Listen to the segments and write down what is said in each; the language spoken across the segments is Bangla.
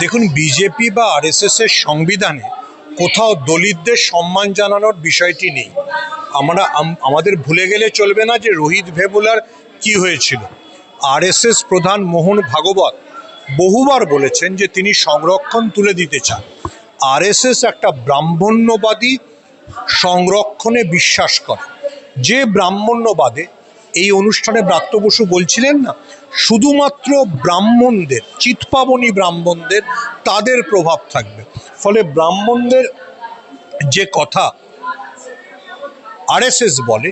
দেখুন, বিজেপি বা আরএসএস এর সংবিধানে কোথাও দলিতদের সম্মান জানানোর বিষয়টি নেই। আমরা আমাদের ভুলে গেলে চলবে না যে রোহিত ভেবুলার কি হয়েছিল। আরএসএস প্রধান মোহন ভাগবত বহুবার বলেছেন যে তিনি সংরক্ষণ তুলে দিতে চান। আরএসএস একটা ব্রাহ্মণ্যবাদী সংরক্ষণে বিশ্বাস করে। যে ব্রাহ্মণ্যবাদে এই অনুষ্ঠানে ব্রাত্য বসু বলছিলেন না, শুধুমাত্র ব্রাহ্মণদের, চিৎপাবনী ব্রাহ্মণদের, তাদের প্রভাব থাকবে। ফলে ব্রাহ্মণদের যে কথা আরএসএস বলে,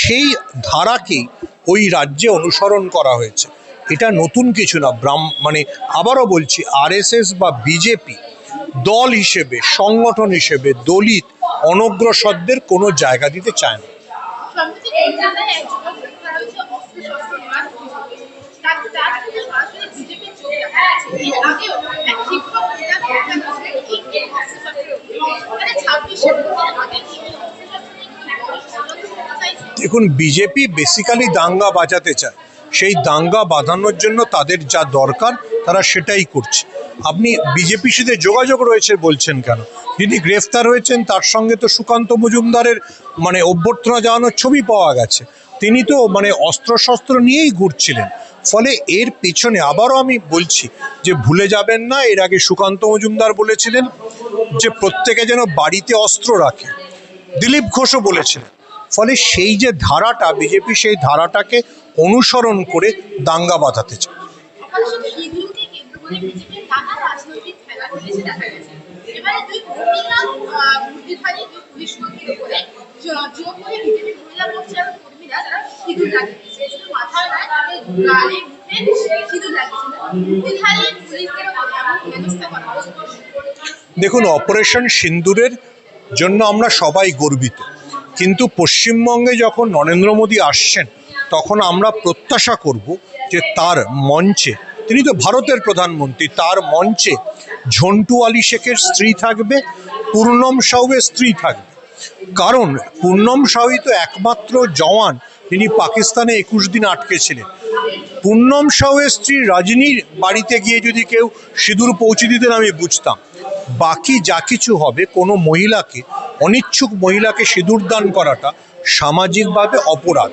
সেই ধারাকেই ওই রাজ্যে অনুসরণ করা হয়েছে। এটা নতুন কিছু না, ব্রাহ্ম মানে আবারও বলছি, আরএসএস বা বিজেপি দল হিসেবে, সংগঠন হিসেবে, দলিত, অনগ্রসরদের কোনো জায়গা দিতে চায় না। দেখুন বিজেপি বেসিক্যালি দাঙ্গা বাজাতে চায়। সেই দাঙ্গা বাঁধানোর জন্য তাদের যা দরকার তারা সেটাই করছে। আপনি বিজেপির সাথে যোগাযোগ রয়েছে বলছেন কেন? যিনি গ্রেফতার হয়েছেন, তার সঙ্গে তো সুকান্ত মজুমদারের মানে অভ্যর্থনা জানানোর ছবি পাওয়া গেছে। তিনি তো মানে অস্ত্রশস্ত্র নিয়েই ঘুরছিলেন। ফলে এর পেছনে আবারও আমি বলছি যে ভুলে যাবেন না, এর আগে সুকান্ত মজুমদার বলেছিলেন যে প্রত্যেকে যেন বাড়িতে অস্ত্র রাখে। দিলীপ ঘোষও বলেছিলেন। ফলে সেই যে ধারাটা বিজেপি সেই ধারাটাকে অনুসরণ করে দাঙ্গা বাঁধাতে চায়। দেখুন, অপারেশন সিন্দুরের জন্য আমরা সবাই গর্বিত। কিন্তু পশ্চিমবঙ্গে যখন নরেন্দ্র মোদী আসছেন, তখন আমরা প্রত্যাশা করব যে তার মঞ্চে তিনি তো ভারতের প্রধানমন্ত্রী, তার মঞ্চে ঝন্টু আলী শেখের স্ত্রী থাকবে, পূর্ণম সাউয়ের স্ত্রী থাকবে। কারণ পূর্ণম সাউই তো একমাত্র জওয়ান, তিনি পাকিস্তানে একুশ দিন আটকে ছিলেন পূর্ণম সাউয়ের স্ত্রী রজনীর বাড়িতে গিয়ে যদি কেউ সিঁদুর পৌঁছে দিতেন, আমি বুঝতাম। বাকি যা কিছু হবে, কোনো মহিলাকে, অনিচ্ছুক মহিলাকে সিঁদুর দান করাটা সামাজিকভাবে অপরাধ।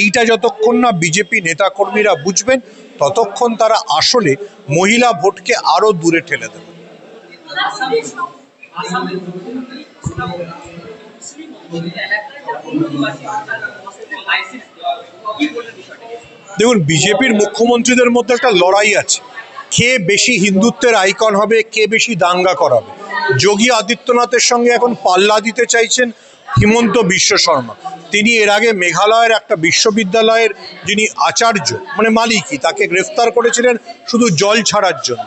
এইটা যতক্ষণ না বিজেপি নেতাকর্মীরা বুঝবেন ততক্ষণ তারা আসলে মহিলা ভোটকে আরও দূরে ঠেলে দেবে। দেখুন, বিজেপির মুখ্যমন্ত্রীদের মধ্যে একটা লড়াই আছে। কে বেশি হিন্দুত্বের আইকন হবে, কে বেশি দাঙ্গা করাবে? যোগী আদিত্যনাথের সঙ্গে এখন পাল্লা দিতে চাইছেন হিমন্ত বিশ্ব শর্মা। তিনি এর আগে মেঘালয়ের একটা বিশ্ববিদ্যালয়ের যিনি আচার্য মানে মালিকই, তাকে গ্রেফতার করেছিলেন শুধু জল ছাড়ার জন্য।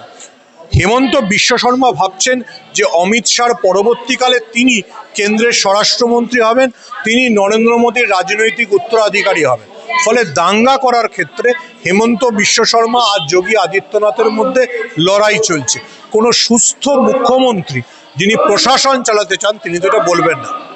হেমন্ত বিশ্ব শর্মা ভাবছেন যে অমিত শাহর পরবর্তীকালে তিনি কেন্দ্রের স্বরাষ্ট্রমন্ত্রী হবেন, তিনি নরেন্দ্র মোদীর রাজনৈতিক উত্তরাধিকারী হবেন। ফলে দাঙ্গা করার ক্ষেত্রে হেমন্ত বিশ্ব শর্মা আর যোগী আদিত্যনাথের মধ্যে লড়াই চলছে। কোনো সুস্থ মুখ্যমন্ত্রী যিনি প্রশাসন চালাতে চান, তিনি তো এটা বলবেন না।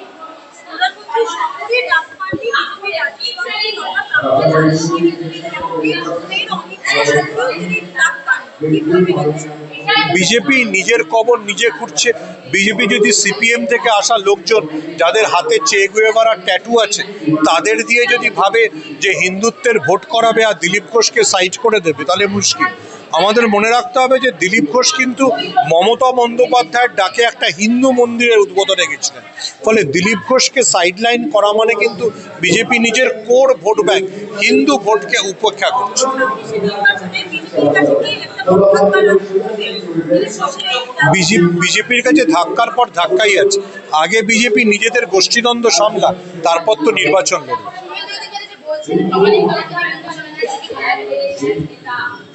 বিজেপি নিজের কবর নিজে খুঁড়ছে। বিজেপি যদি সিপিএম থেকে আসা লোকজন যাদের হাতে চেগুয়েভার আর ট্যাটু আছে, তাদের দিয়ে যদি ভাবে যে হিন্দুত্বের ভোট করাবে আর দিলীপ ঘোষকে সাইড করে দেবে, তাহলে মুশকিল। আমাদের মনে রাখতে হবে যে দিলীপ ঘোষ কিন্তু মমতা বন্দ্যোপাধ্যায়ের ডাকে একটা হিন্দু মন্দিরের উদ্বোধনে গেছিলেন ফলে দিলীপ ঘোষকে সাইডলাইন করা মানে কিন্তু বিজেপি নিজের কোর ভোট ব্যাংক হিন্দু ভোটকে উপেক্ষা করছে বিজেপি বিজেপির কাছে ধাক্কার পর ধাক্কাই আছে আগে বিজেপি নিজেদের গোষ্ঠীদ্বন্দ্ব সামলা তারপর তো নির্বাচন লড়বে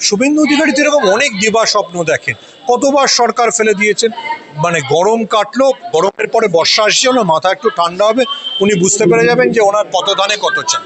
শুভেন্দু অধিকারী তো এরকম অনেক দিবা স্বপ্ন দেখেন, কতবার সরকার ফেলে দিয়েছেন মানে গরম কাটলো, গরমের পরে বর্ষা আসছে মাথা একটু ঠান্ডা হবে, উনি বুঝতে পেরে যাবেন যে ওনার কত ধানে কত চান